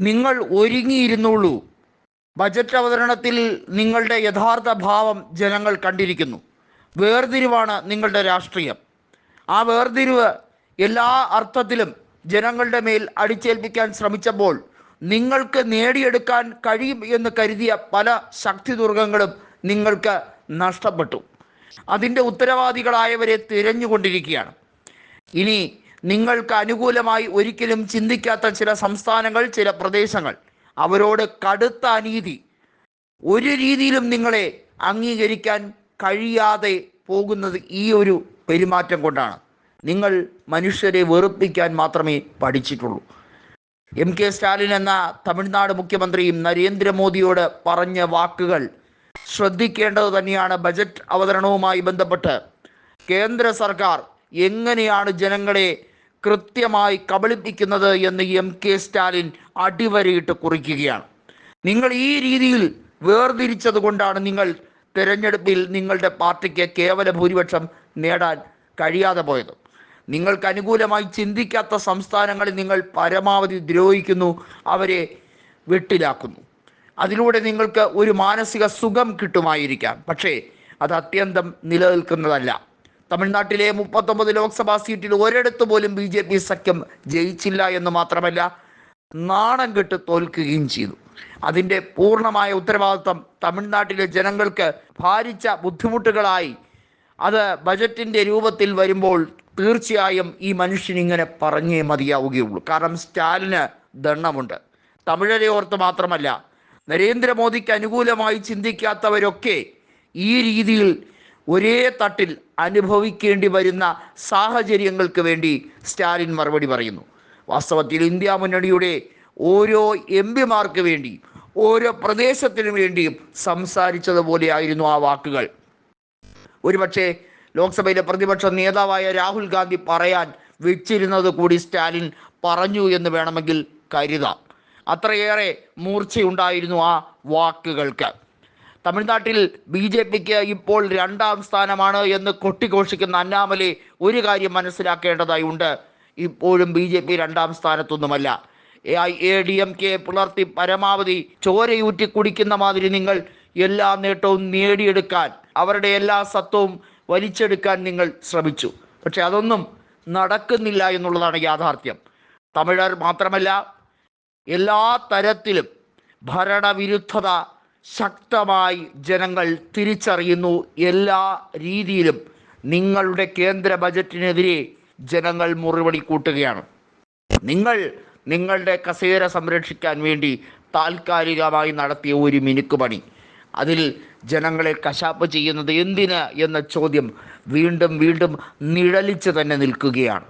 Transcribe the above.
നിങ്ങൾ ഒരുങ്ങിയിരുന്നുള്ളൂ. ബജറ്റ് അവതരണത്തിൽ നിങ്ങളുടെ യഥാർത്ഥ ഭാവം ജനങ്ങൾ കണ്ടിരിക്കുന്നു. വേർതിരിവാണ് നിങ്ങളുടെ രാഷ്ട്രീയം. ആ വേർതിരിവ് എല്ലാ അർത്ഥത്തിലും ജനങ്ങളുടെ മേൽ അടിച്ചേൽപ്പിക്കാൻ ശ്രമിച്ചപ്പോൾ നിങ്ങൾക്ക് നേടിയെടുക്കാൻ കഴിയും എന്ന് കരുതിയ പല ശക്തി ദുർഗങ്ങളും നിങ്ങൾക്ക് നഷ്ടപ്പെട്ടു. അതിന്റെ ഉത്തരവാദികളായവരെ തിരഞ്ഞുകൊണ്ടിരിക്കുകയാണ്. ഇനി നിങ്ങൾക്ക് അനുകൂലമായി ഒരിക്കലും ചിന്തിക്കാത്ത ചില സംസ്ഥാനങ്ങൾ ചില പ്രദേശങ്ങൾ. അവരോട് കടുത്ത അനീതി. ഒരു രീതിയിലും നിങ്ങളെ അംഗീകരിക്കാൻ കഴിയാതെ പോകുന്നത് ഈ ഒരു പെരുമാറ്റം കൊണ്ടാണ്. നിങ്ങൾ മനുഷ്യരെ വെറുപ്പിക്കാൻ മാത്രമേ പഠിച്ചിട്ടുള്ളൂ. എം കെ സ്റ്റാലിൻ എന്ന തമിഴ്നാട് മുഖ്യമന്ത്രിയും നരേന്ദ്രമോദിയോട് പറഞ്ഞ വാക്കുകൾ ശ്രദ്ധിക്കേണ്ടത് തന്നെയാണ്. ബജറ്റ് അവതരണവുമായി ബന്ധപ്പെട്ട് കേന്ദ്ര സർക്കാർ എങ്ങനെയാണ് ജനങ്ങളെ കൃത്യമായി കബളിപ്പിക്കുന്നത് എന്ന് എം കെ സ്റ്റാലിൻ അടിവരയിട്ട് കുറിക്കുകയാണ്. നിങ്ങൾ ഈ രീതിയിൽ വേർതിരിച്ചത് കൊണ്ടാണ് നിങ്ങൾ തിരഞ്ഞെടുപ്പിൽ നിങ്ങളുടെ പാർട്ടിക്ക് കേവല ഭൂരിപക്ഷം നേടാൻ കഴിയാതെ പോയത്. നിങ്ങൾക്ക് അനുകൂലമായി ചിന്തിക്കാത്ത സംസ്ഥാനങ്ങളിൽ നിങ്ങൾ പരമാവധി ദ്രോഹിക്കുന്നു അവരെ വെട്ടിലാക്കുന്നു. അതിലൂടെ നിങ്ങൾക്ക് ഒരു മാനസിക സുഖം കിട്ടുമായിരിക്കാം. പക്ഷേ അത് അത്യന്തം നിലനിൽക്കുന്നതല്ല. തമിഴ്നാട്ടിലെ മുപ്പത്തൊമ്പത് ലോക്സഭാ സീറ്റിൽ ഒരിടത്ത് പോലും ബി ജെ പി സഖ്യം ജയിച്ചില്ല എന്ന് മാത്രമല്ല നാണം കെട്ട് തോൽക്കുകയും ചെയ്തു. അതിന്റെ പൂർണമായ ഉത്തരവാദിത്വം തമിഴ്നാട്ടിലെ ജനങ്ങൾക്ക് ഭാരിച്ച ബുദ്ധിമുട്ടുകളായി അത് ബജറ്റിന്റെ രൂപത്തിൽ വരുമ്പോൾ തീർച്ചയായും ഈ മനുഷ്യൻ ഇങ്ങനെ പറഞ്ഞേ മതിയാവുകയുള്ളൂ. കാരണം സ്റ്റാലിന് ദണ്ണമുണ്ട് തമിഴരെ ഓർത്ത് മാത്രമല്ല നരേന്ദ്രമോദിക്ക് അനുകൂലമായി ചിന്തിക്കാത്തവരൊക്കെ ഈ രീതിയിൽ ഒരേ തട്ടിൽ അനുഭവിക്കേണ്ടി വരുന്ന സാഹചര്യങ്ങൾക്ക് വേണ്ടി സ്റ്റാലിൻ മറുപടി പറയുന്നു. വാസ്തവത്തിൽ ഇന്ത്യ മുന്നണിയുടെ ഓരോ എം പിമാർക്ക് വേണ്ടി ഓരോ പ്രദേശത്തിനു വേണ്ടിയും സംസാരിച്ചതുപോലെയായിരുന്നു ആ വാക്കുകൾ. ഒരുപക്ഷെ ലോക്സഭയിലെ പ്രതിപക്ഷ നേതാവായ രാഹുൽ ഗാന്ധി പറയാൻ വെച്ചിരുന്നത് കൂടി സ്റ്റാലിൻ പറഞ്ഞു എന്ന് വേണമെങ്കിൽ കരുതാം. അത്രയേറെ മൂർച്ചയുണ്ടായിരുന്നു ആ വാക്കുകൾക്ക്. തമിഴ്നാട്ടിൽ ബി ജെ പിക്ക് ഇപ്പോൾ രണ്ടാം സ്ഥാനമാണ് എന്ന് കൊട്ടിഘോഷിക്കുന്ന അന്നാമലെ ഒരു കാര്യം മനസ്സിലാക്കേണ്ടതായി ഉണ്ട്. ഇപ്പോഴും ബി ജെ പി രണ്ടാം സ്ഥാനത്തൊന്നുമല്ല. A I A D M K പുലർത്തി പരമാവധി ചോരയൂറ്റി കുടിക്കുന്ന മാതിരി നിങ്ങൾ എല്ലാ നേട്ടവും നേടിയെടുക്കാൻ അവരുടെ എല്ലാ സത്വവും വലിച്ചെടുക്കാൻ നിങ്ങൾ ശ്രമിച്ചു. പക്ഷെ അതൊന്നും നടക്കുന്നില്ല എന്നുള്ളതാണ് യാഥാർത്ഥ്യം. തമിഴർ മാത്രമല്ല എല്ലാ തരത്തിലും ഭരണവിരുദ്ധത ശക്തമായി ജനങ്ങൾ തിരിച്ചറിയുന്നു എല്ലാ രീതിയിലും. നിങ്ങളുടെ കേന്ദ്ര ബജറ്റിനെതിരെ ജനങ്ങൾ മുറിവടി കൂട്ടുകയാണ്. നിങ്ങൾ നിങ്ങളുടെ കസേര സംരക്ഷിക്കാൻ വേണ്ടി താൽക്കാലികമായി നടത്തിയ ഒരു മിനുക്കുപണി അതിൽ ജനങ്ങളെ കശാപ്പ് ചെയ്യുന്നത് എന്തിന് എന്ന ചോദ്യം വീണ്ടും വീണ്ടും നിഴലിച്ച് തന്നെ നിൽക്കുകയാണ്.